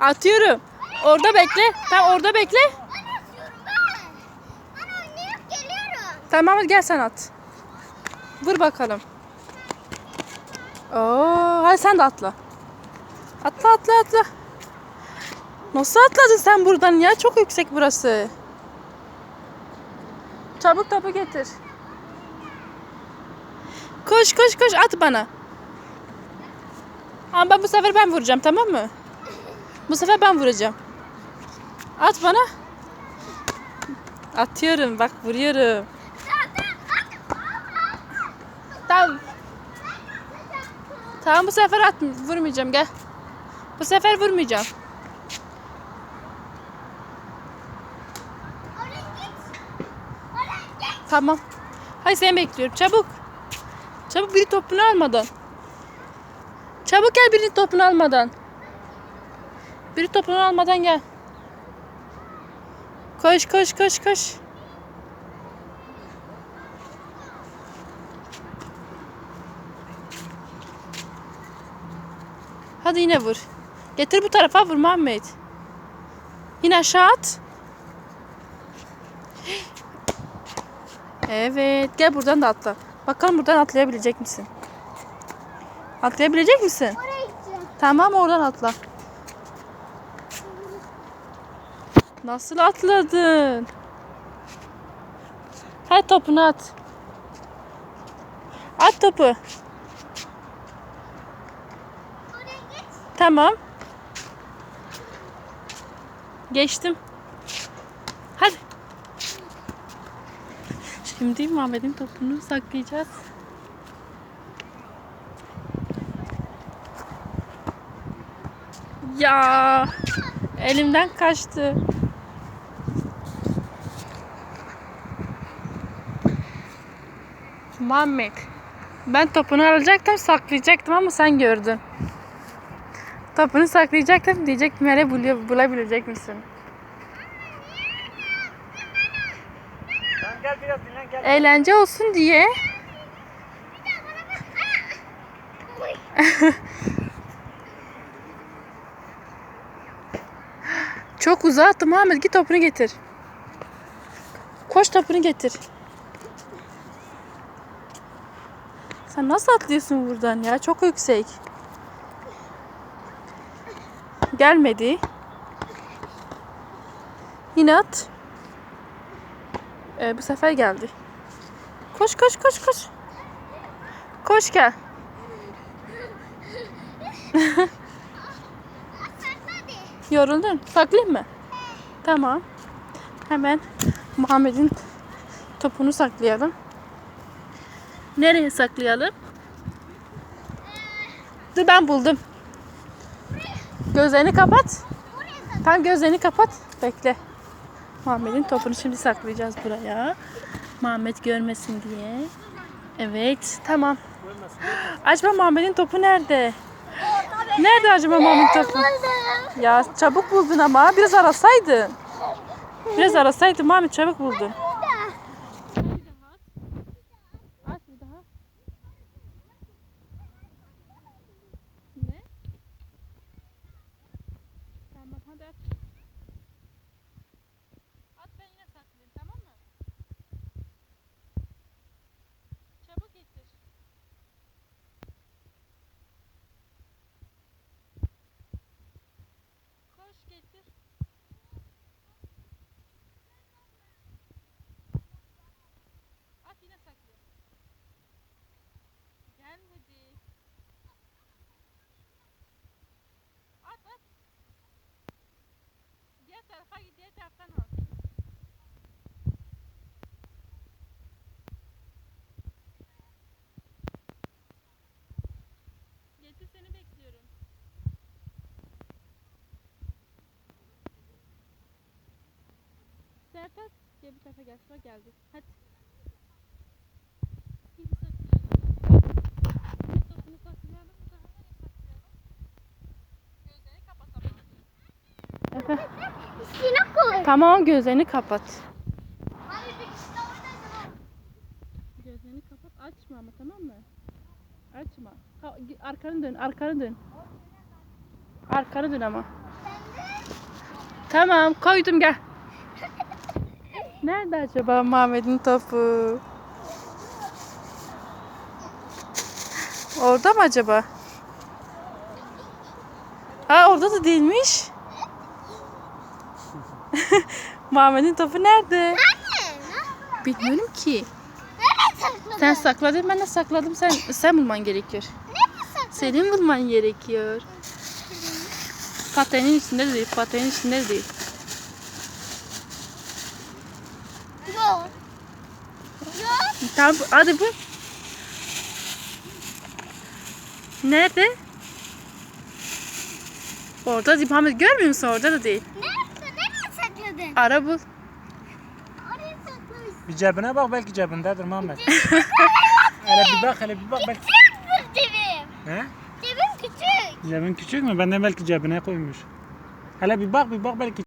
Atıyorum. Orada bekle. Tamam orada bekle. Ben atıyorum ben. Ben oynayıp geliyorum. Tamam hadi gel sen at. Vur bakalım. Oo, hadi sen de atla. Atla atla atla. Nasıl atladın sen buradan ya? Çok yüksek burası. Çabuk topu getir. Koş koş koş at bana. Ama ben bu sefer ben vuracağım tamam mı? Bu sefer ben vuracağım. At bana. Atıyorum bak vuruyorum. Tamam. Tamam bu sefer at vurmayacağım gel. Bu sefer vurmayacağım. Tamam. Hayır seni bekliyorum çabuk. Çabuk biri topunu almadan. Çabuk gel biri topunu almadan. Biri topunu almadan gel. Koş koş koş koş. Hadi yine vur. Getir bu tarafa vur Muhammed. Yine aşağı at. Evet. Gel buradan da atla. Bakalım buradan atlayabilecek misin? Atlayabilecek misin? Oraya gideceğim. Tamam oradan atla. Nasıl atladın? Hadi topunu at. At topu. Tamam. Geçtim. Hadi. Şimdi Muhammed'in topunu saklayacağız. Ya elimden kaçtı. Muhammed. Ben topunu alacaktım, saklayacaktım ama sen gördün. Topunu saklayacaktım diyecektim yere buluyor, bulabilecek misin? Gel biraz dinlen gel. Eğlence olsun diye. Çok uzağa attım Muhammed git topunu getir. Koş topunu getir. Sen nasıl atlıyorsun buradan ya? Çok yüksek. Gelmedi. Yine at. Ee, bu sefer geldi. Koş koş koş koş. Koş gel. Yoruldun. Saklayayım mı? Tamam. Hemen Muhammed'in topunu saklayalım. Nereye saklayalım? Dur ben buldum. Gözlerini kapat. Tam gözlerini kapat. Bekle. Muhammed'in topunu şimdi saklayacağız buraya. Muhammed görmesin diye. Evet, tamam. Acaba Muhammed'in topu nerede? Nerede acaba Muhammed'in topu? Ya çabuk buldun ama biraz arasaydın. Biraz arasaydın Muhammed çabuk buldun. Aç bir daha. Ne? Aç. At ben yine saklayayım tamam mı? Çabuk getir. Koş getir. At yine saklı. Gelmedi. At at. Diğer tarafa git, diğer taraftan al. Getir seni bekliyorum. Serhat gel bu tarafa gel. Bak geldi. Hadi. Şimdi saklayalım. Tamam gözlerini kapat. Hadi bir kişi de oynasın. Gözlerini kapat. Açma ama tamam mı? Açma. Ka- Arkanı dön. Arkanı dön. Arkanı dön ama. Tamam koydum gel. Nerede acaba Muhammed'in topu? Orada mı acaba? Aa orada da değilmiş. Muhammed'in topu nerede? Bilmiyorum ki. Sen sakladın ben de sakladım. Sen sen bulman gerekiyor. Senin bulman gerekiyor. Patenin içinde de değil. Patenin içinde de değil. Yok. Yok. Tamam hadi bu. Nerede? Orada değil. Muhammed görmüyor musun? Orada da değil. Nerede? Ara bul. Bir cebine bak belki cebindedir Muhammed. hele bir bak hele bir bak belki. Küçüktür cebim. He? Cebim küçük. Cebin küçük mü? Ben de belki cebine koymuş. Hele bir bak bir bak belki